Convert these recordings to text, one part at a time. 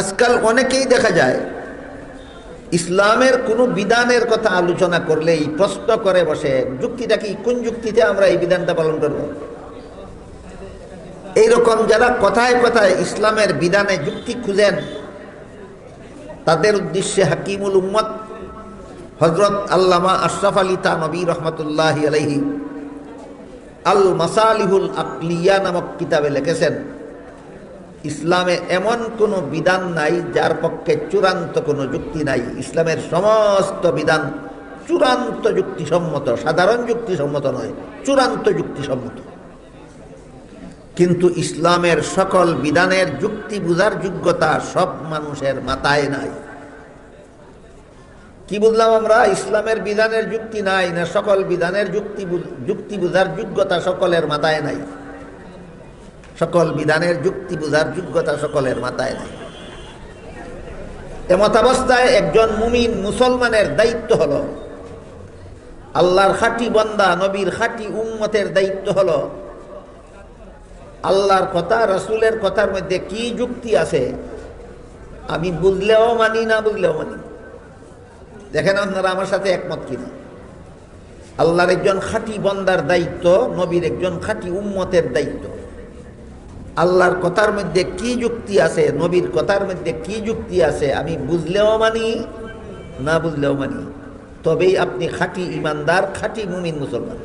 আজকাল অনেকেই দেখা যায়, ইসলামের কোনো বিধানের কথা আলোচনা করলেই প্রশ্ন করে বসে, যুক্তিটা কি, কোন যুক্তিতে আমরা এই বিধানটা পালন করব? এইরকম যারা কথায় কথায় ইসলামের বিধানে যুক্তি খুঁজেন, তাদের উদ্দেশ্যে হাকিমুল উম্মত হজরত আল্লামা আশরাফ আলী তানবী রহমতুল্লাহ আলহি আল মাসালিহুল আকলিয়া নামক কিতাবে লিখেছেন। ইসলামে এমন কোনো বিধান নাই, যার পক্ষে চূড়ান্ত কোনো যুক্তি নাই। ইসলামের সমস্ত বিধান চূড়ান্ত যুক্তিসম্মত, সাধারণ যুক্তিসম্মত নয়, চূড়ান্ত যুক্তিসম্মত। কিন্তু ইসলামের সকল বিধানের যুক্তি বুঝার যোগ্যতা সব মানুষের মাথায় নাই। কি বুঝলাম আমরা? ইসলামের বিধানের যুক্তি নাই, না সকল বিধানের যুক্তি যুক্তি বুঝার যোগ্যতা সকলের মাথায় নাই। সকল বিধানের যুক্তি বুঝার যোগ্যতা সকলের মাথায় নাই। এমতাবস্থায় একজন মুমিন মুসলমানের দায়িত্ব হল, আল্লাহর খাঁটি বন্দা, নবীর খাঁটি উম্মতের দায়িত্ব হল, আল্লাহর কথা, রসুলের কথার মধ্যে কি যুক্তি আছে, আমি বুঝলেও মানি, না বুঝলেও মানি। দেখেন আপনারা আমার সাথে একমত কিনা? আল্লাহর একজন খাঁটি বন্দার দায়িত্ব, নবীর একজন খাঁটি উম্মতের দায়িত্ব। আল্লাহর কথার মধ্যে কি যুক্তি আছে, নবীর কথার মধ্যে কি যুক্তি আছে, আমি বুঝলেও মানি, না বুঝলেও মানি। তবেই আপনি খাঁটি ইমানদার, খাঁটি মুমিন মুসলমান।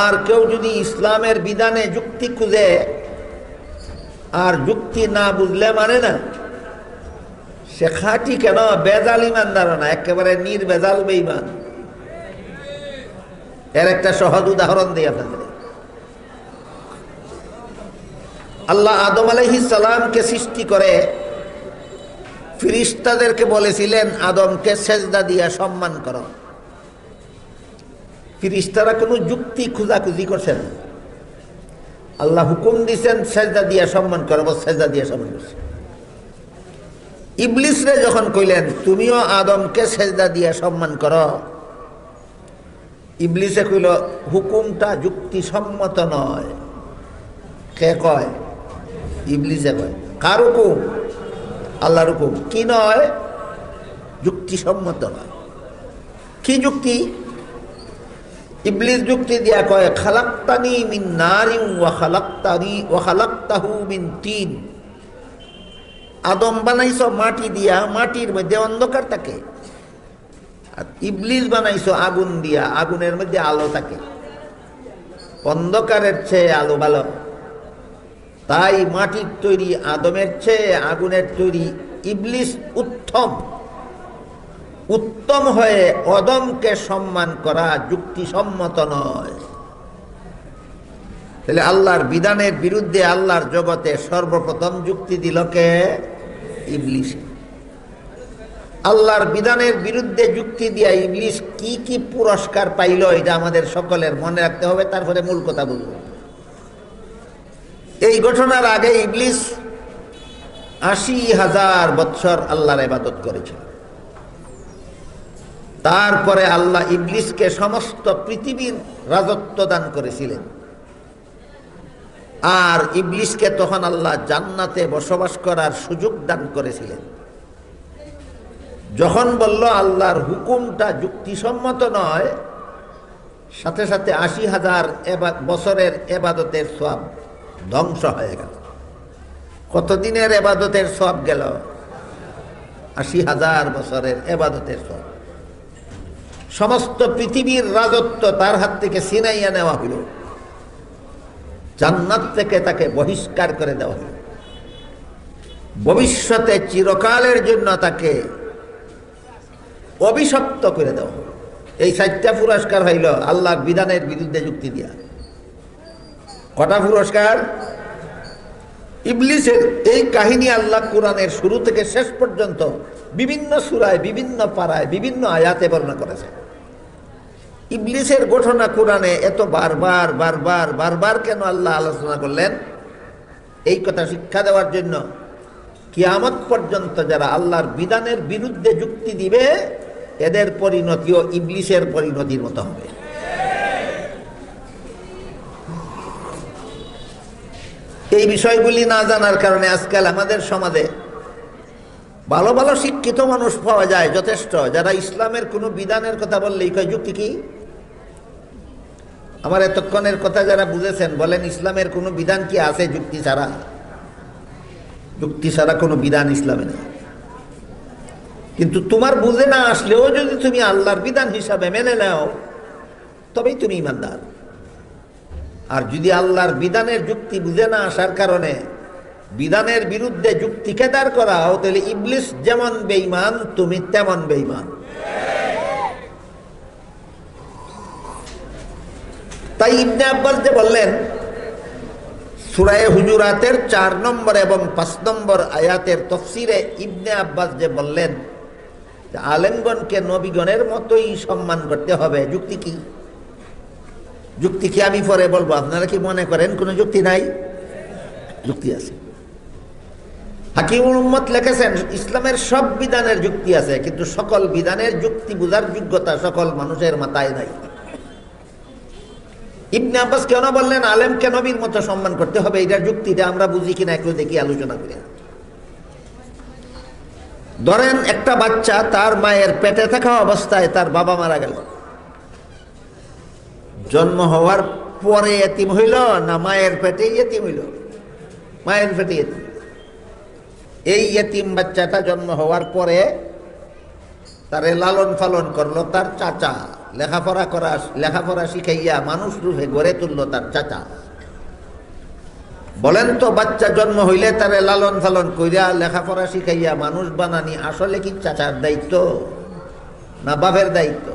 আর কেউ যদি ইসলামের বিধানে যুক্তি খুঁজে, আর যুক্তি না বুঝলে মানে না, সে খাঁটি কেন? বেজাল ইমানদার না, একেবারে নির্বেজাল বেইমান এর একটা সহজ উদাহরণ দিই আপনাদের। আল্লাহ আদম আলহি সালামকে সৃষ্টি করে, ফিরিস্তাদেরকে বলেছিলেন, আদমকে সেজদা দিয়া সম্মান করো। ফিরিস্তারা কোনো যুক্তি খুঁজাখুঁজি করছেন আল্লাহ হুকুম দিছেন, সেজদা দিয়া সম্মান করব সেজদা দিয়া সম্মান করছে। ইবলিসরে যখন কইলেন, তুমিও আদমকে সেজদা দিয়া সম্মান করো, ইবলিসে কইল, হুকুমটা যুক্তিসম্মত নয়। কে কয়? ইবলিসে কয় কার হুকুম? আল্লাহর হুকুম। কি নয়? যুক্তিসম্মত নয়। কি যুক্তি? ইবলিস যুক্তি দিয়া কয়, খালাক্তানি মিন নারিন ওয়া খালাক্তানি ওয়া খালাক্তাহু মিন তিন। আদম বানাইছো মাটি দিয়া, মাটির মধ্যে অন্ধকার থাকে। আর ইবলিস বানাইছো আগুন দিয়া, আগুনের মধ্যে আলো থাকে। অন্ধকারের চেয়ে আলো ভালো। তাই মাটির তৈরি আদমের চেয়ে আগুনের তৈরি ইবলিস উত্তম। উত্তম হয়ে অদমকে সম্মান করা যুক্তিসম্মত নয়। তাহলে আল্লাহর বিধানের বিরুদ্ধে আল্লাহর জগতে সর্বপ্রথম যুক্তি দিল কে? ইবলিস। আল্লাহর বিধানের বিরুদ্ধে যুক্তি দিয়া ইবলিস কি কি পুরস্কার পাইল, এটা আমাদের সকলের মনে রাখতে হবে, তারপরে মূল কথা বলব। এই ঘটনার আগে ইবলিস আশি হাজার বৎসর আল্লাহর ইবাদত করেছিল। তারপরে আল্লাহ ইবলিসকে সমস্ত পৃথিবীর রাজত্ব দান করেছিলেন। আর ইবলিসকে তখন আল্লাহ জান্নাতে বসবাস করার সুযোগ দান করেছিলেন। যখন বলল আল্লাহর হুকুমটা যুক্তিসম্মত নয়, সাথে সাথে আশি হাজার বছরের এবাদতের সব ধ্বংস হয়ে গেল। কতদিনের এবাদতের সব গেল? আশি হাজার বছরের এবাদতের সব। সমস্ত পৃথিবীর রাজত্ব তার হাত থেকে সিনাইয়া নেওয়া হইল। জান্নাত থেকে তাকে বহিষ্কার করে দেওয়া হইল। ভবিষ্যতে চিরকালের জন্য তাকে অভিশপ্ত করে দেওয়া হলো এই চারটা পুরস্কার হইল আল্লাহর বিধানের বিরুদ্ধে যুক্তি দিয়া। কটা পুরস্কার? ইবলিসের এই কাহিনী আল্লাহ কোরআনের শুরু থেকে শেষ পর্যন্ত বিভিন্ন সুরায়, বিভিন্ন পাড়ায়, বিভিন্ন আয়াতে বর্ণনা করেছে ইবলিসের ঘটনা কোরআনে এত বারবার বারবার বারবার কেন আল্লাহ আলোচনা করলেন? এই কথা শিক্ষা দেওয়ার জন্য কিয়ামত পর্যন্ত যারা আল্লাহর বিধানের বিরুদ্ধে যুক্তি দিবে, এদের পরিণতিও ইবলিসের পরিণতির মতো হবে। এই বিষয়গুলি না জানার কারণে আজকাল আমাদের সমাজে ভালো ভালো শিক্ষিত মানুষ পাওয়া যায় যথেষ্ট। যারা ইসলামের কোনো বিধানের কথা বললেই কয়, যুক্তি কি? আমার এতক্ষণের কথা যারা বুঝেছেন, বলেন ইসলামের কোনো বিধান কি আছে যুক্তি ছাড়া? যুক্তি ছাড়া কোনো বিধান ইসলামে নেই। কিন্তু তোমার বুঝে না আসলেও যদি তুমি আল্লাহর বিধান হিসাবে মেনে নাও, তবেই তুমি ইমানদার। আর যদি আল্লাহর বিধানের যুক্তি বুঝে না আসার কারণে বিধানের বিরুদ্ধে যুক্তি যুক্তিকে দাঁড় করাও তাহলে ইবলিস যেমন বেইমান তুমি তেমন বেইমান তাই ইবনে আব্বাস যে বললেন, সুরায় হুজুরাতের চার নম্বর এবং পাঁচ নম্বর আয়াতের তফসিরে ইবনে আব্বাস যে বললেন আলেমগণকে নবীগণের মতোই সম্মান করতে হবে। যুক্তি কি? যুক্তি কি আমি পরে বলব? আপনারা কি মনে করেন কোনো যুক্তি নাই? যুক্তি আছে। লিখেছেন, ইসলামের সব বিধানের যুক্তি আছে, কিন্তু সকল বিধানের যুক্তি বোঝার যোগ্যতা সকল মানুষের মাথায় নাই। ইবনে আব্বাস কেন বললেন, আলেমকে নবীর মতো সম্মান করতে হবে, এটার যুক্তিটা আমরা বুঝি কিনা একটু দেখি, আলোচনা করি। ধরেন একটা বাচ্চা তার মায়ের পেটে থাকা অবস্থায় তার বাবা মারা গেল। জন্ম হওয়ার পরে এতিম হইল না মায়ের পেটে এতিম হইল? মায়ের পেটে এতিম। এই এতিম বাচ্চাটা জন্ম হওয়ার পরে তারে লালন পালন করল তার চাচা। লেখাপড়া করা, লেখাপড়া শিখাইয়া মানুষ রূপে গড়ে তুললো তার চাচা। বলেন তো, বাচ্চা জন্ম হইলে তারে লালন পালন কইরা লেখাপড়া শিখাইয়া মানুষ বানানি আসলে কি চাচার দায়িত্ব না বাপের দায়িত্ব?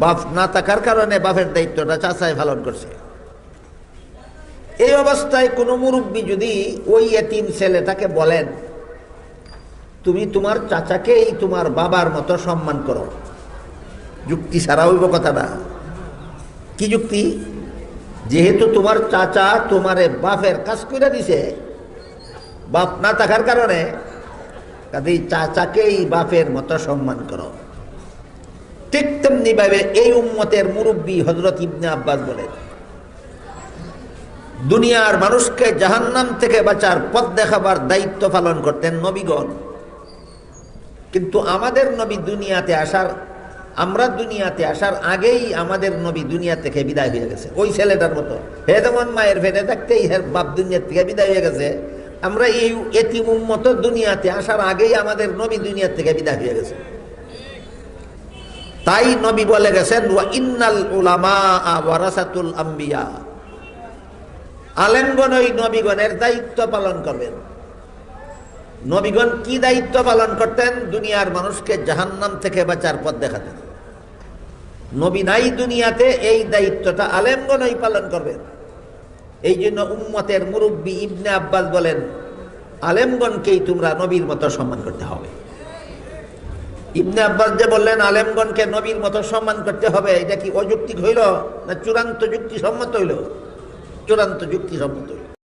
বাপ না থাকার কারণে বাপের দায়িত্বটা চাচাই পালন করছে। এই অবস্থায় কোনো মুরব্বী যদি ওই এতিম ছেলেটাকে বলেন, তুমি তোমার চাচাকেই তোমার বাবার মতো সম্মান করো। যুক্তি ছাড়া হইব কথাটা। কি যুক্তি? যেহেতু তোমার চাচা তোমারে বাপের কাজ করে দিছে, বাপ না থাকার কারণে কাজেই চাচাকেই বাপের মতো সম্মান করো। ঠিক তেমনি ভাবে এই উম্মতের মুরব্বী হজরত ইবনে আব্বাস বলেন দুনিয়ার মানুষকে জাহান্নাম থেকে বাঁচার পথ দেখাবার দায়িত্ব পালন করতেন নবীগণ। কিন্তু আমাদের নবী দুনিয়াতে আসার, আমরা দুনিয়াতে আসার আগেই আমাদের নবী দুনিয়া থেকে বিদায় হয়ে গেছে। ওই ছেলেটার মতো। হে যেমন মায়ের ফেটে থাকতেই হের বাপ দুনিয়ার থেকে বিদায় হয়ে গেছে, আমরা এই এতিম মতো দুনিয়াতে আসার আগেই আমাদের নবী দুনিয়ার থেকে বিদায় হয়ে গেছে। তাই নবী বলে গেছেন, ওয়া ইন্নাল উলামা ওয়ারাসাতুল আম্বিয়া আলেমগণ ওই নবীগণের দায়িত্ব পালন করবেন। নবীগণ কি দায়িত্ব পালন করতেন? দুনিয়ার মানুষকে জাহান্নাম থেকে বাঁচার পথ দেখাতেন। নবী নাই দুনিয়াতে, এই দায়িত্বটা আলেমগণই পালন করবেন। এই জন্য উম্মতের মুরব্বী ইবনে আব্বাস বলেন, আলেমগণকেই তোমরা নবীর মতো সম্মান করতে হবে। ইবনে আব্বাস যে বললেন, আলেমগণকে নবীর মতো সম্মান করতে হবে, এটা কি অযৌক্তিক হইল না চূড়ান্ত যুক্তিসম্মত হইল? চূড়ান্ত যুক্তিসম্মত হইল।